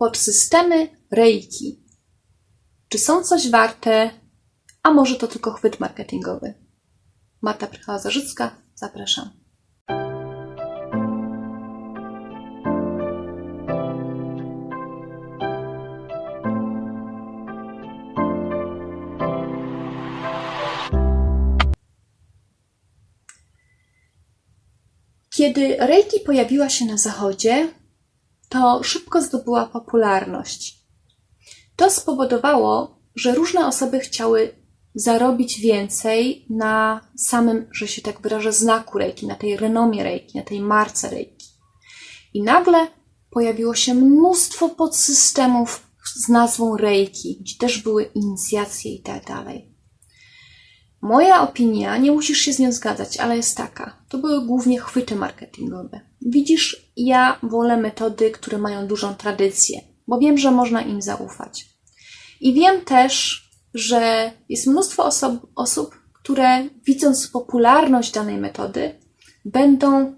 Podsystemy Reiki. Czy są coś warte, a może to tylko chwyt marketingowy? Marta Prychała-Zarzycka, zapraszam. Kiedy Reiki pojawiła się na zachodzie, to szybko zdobyła popularność. To spowodowało, że różne osoby chciały zarobić więcej na samym, że się tak wyrażę, znaku Reiki, na tej renomie Reiki, na tej marce Reiki. I nagle pojawiło się mnóstwo podsystemów z nazwą Reiki, gdzie też były inicjacje i tak dalej. Moja opinia, nie musisz się z nią zgadzać, ale jest taka. To były głównie chwyty marketingowe. Widzisz, ja wolę metody, które mają dużą tradycję, bo wiem, że można im zaufać. I wiem też, że jest mnóstwo osób, osób, które widząc popularność danej metody, będą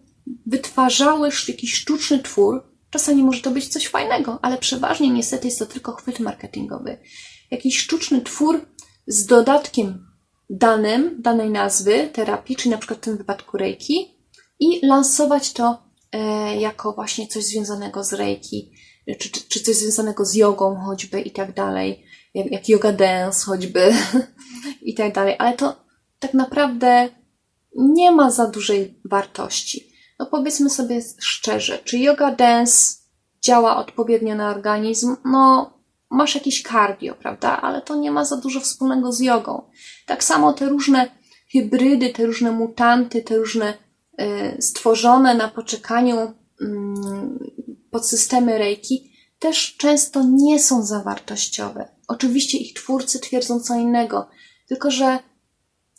wytwarzały jakiś sztuczny twór. Czasami może to być coś fajnego, ale przeważnie niestety jest to tylko chwyt marketingowy. Jakiś sztuczny twór z dodatkiem danym, danej nazwy terapii, czyli na przykład w tym wypadku reiki, i lansować to e, jako właśnie coś związanego z reiki, czy, czy, czy coś związanego z jogą choćby i tak dalej, jak, jak yoga dance choćby i tak dalej, ale to tak naprawdę nie ma za dużej wartości. No powiedzmy sobie szczerze, czy yoga dance działa odpowiednio na organizm? No masz jakieś cardio, prawda? Ale to nie ma za dużo wspólnego z jogą. Tak samo te różne hybrydy, te różne mutanty, te różne y, stworzone na poczekaniu y, podsystemy reiki też często nie są zawartościowe. Oczywiście ich twórcy twierdzą co innego, tylko że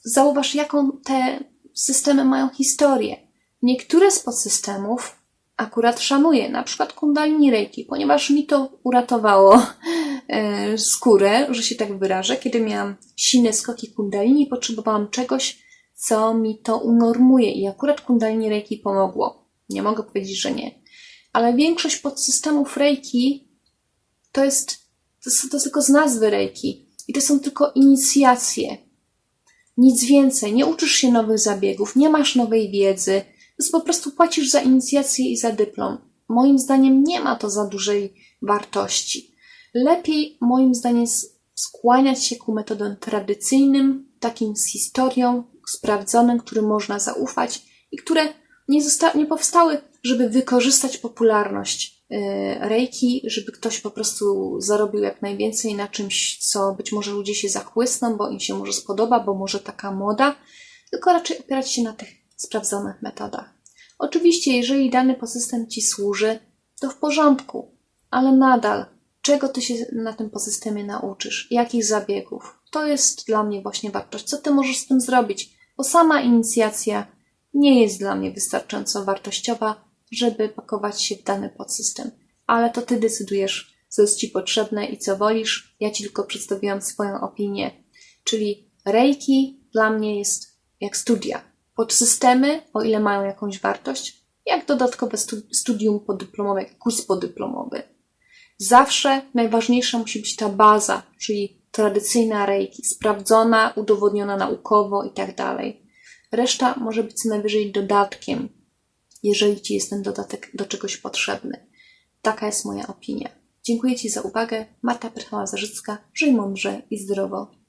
zauważ, jaką te systemy mają historię. Niektóre z podsystemów akurat szanuję, na przykład kundalini reiki, ponieważ mi to uratowało skórę, że się tak wyrażę. Kiedy miałam silne skoki kundalini, potrzebowałam czegoś, co mi to unormuje i akurat kundalini reiki pomogło. Nie mogę powiedzieć, że nie. Ale większość podsystemów reiki to jest, to, jest- to tylko z nazwy reiki i to są tylko inicjacje. Nic więcej. Nie uczysz się nowych zabiegów, nie masz nowej wiedzy. To jest po prostu płacisz za inicjację i za dyplom. Moim zdaniem nie ma to za dużej wartości. Lepiej, moim zdaniem, skłaniać się ku metodom tradycyjnym, takim z historią, sprawdzonym, którym można zaufać i które nie, nie powstały, żeby wykorzystać popularność yy, Reiki, żeby ktoś po prostu zarobił jak najwięcej na czymś, co być może ludzie się zachłysną, bo im się może spodoba, bo może taka moda, tylko raczej opierać się na tych sprawdzonych metodach. Oczywiście, jeżeli dany posystem Ci służy, to w porządku, ale nadal, czego Ty się na tym posystemie nauczysz? Jakich zabiegów? To jest dla mnie właśnie wartość. Co Ty możesz z tym zrobić? Bo sama inicjacja nie jest dla mnie wystarczająco wartościowa, żeby pakować się w dany podsystem. Ale to Ty decydujesz, co jest Ci potrzebne i co wolisz. Ja Ci tylko przedstawiłam swoją opinię. Czyli Reiki dla mnie jest jak studia. Podsystemy, o ile mają jakąś wartość, jak dodatkowe stu- studium podyplomowe, kurs podyplomowy. Zawsze najważniejsza musi być ta baza, czyli tradycyjna reiki, sprawdzona, udowodniona naukowo i tak. Reszta może być co najwyżej dodatkiem, jeżeli Ci jest ten dodatek do czegoś potrzebny. Taka jest moja opinia. Dziękuję Ci za uwagę. Marta Prychała-Zarzycka. Żyj mądrze i zdrowo.